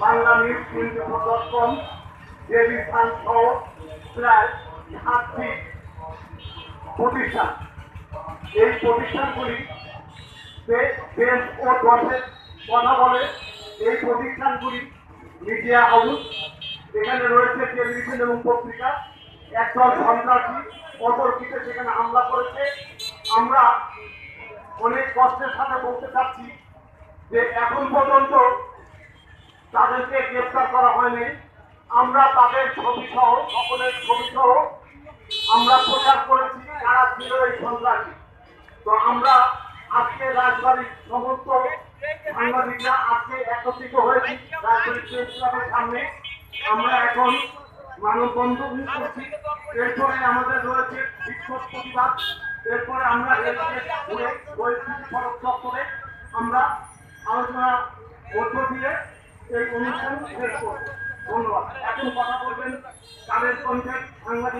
Bangla news twenty four dot প্রায় সাতটি প্রতিষ্ঠান এই প্রতিষ্ঠানগুলি বেশ ও কথা বলে এই প্রতিষ্ঠানগুলি মিডিয়া হাউস এখানে রয়েছে টেলিভিশন এবং পত্রিকা, একদল সন্ত্রাসী অতর্কিতে সেখানে হামলা করেছে। আমরা অনেক কষ্টের সাথে বলতে চাচ্ছি যে এখন পর্যন্ত তাদেরকে গ্রেপ্তার করা হয়নি। আমরা তাদের ছবি সহ সকলের ছবি সহ আমরা প্রচার করেছি কারা ছিল এই সন্ত্রাসী। তো আমরা আজকে রাজবাড়ির সমস্ত সাংবাদিকরা আজকে একত্রিত হয়েছি। সামনে আমরা এখন মানববন্ধন করছি। এরপরে আমাদের রয়েছে বিক্ষোভ প্রতিবাদ। এরপরে আমরা ঘুরে পরিস্থিতি সড়ক চত্বরে আমরা আলোচনা মধ্য দিয়ে এই অনুষ্ঠান শেষ করব। ধন্যবাদ। এখন কথা বলবেন কালের কণ্ঠের সাংবাদিক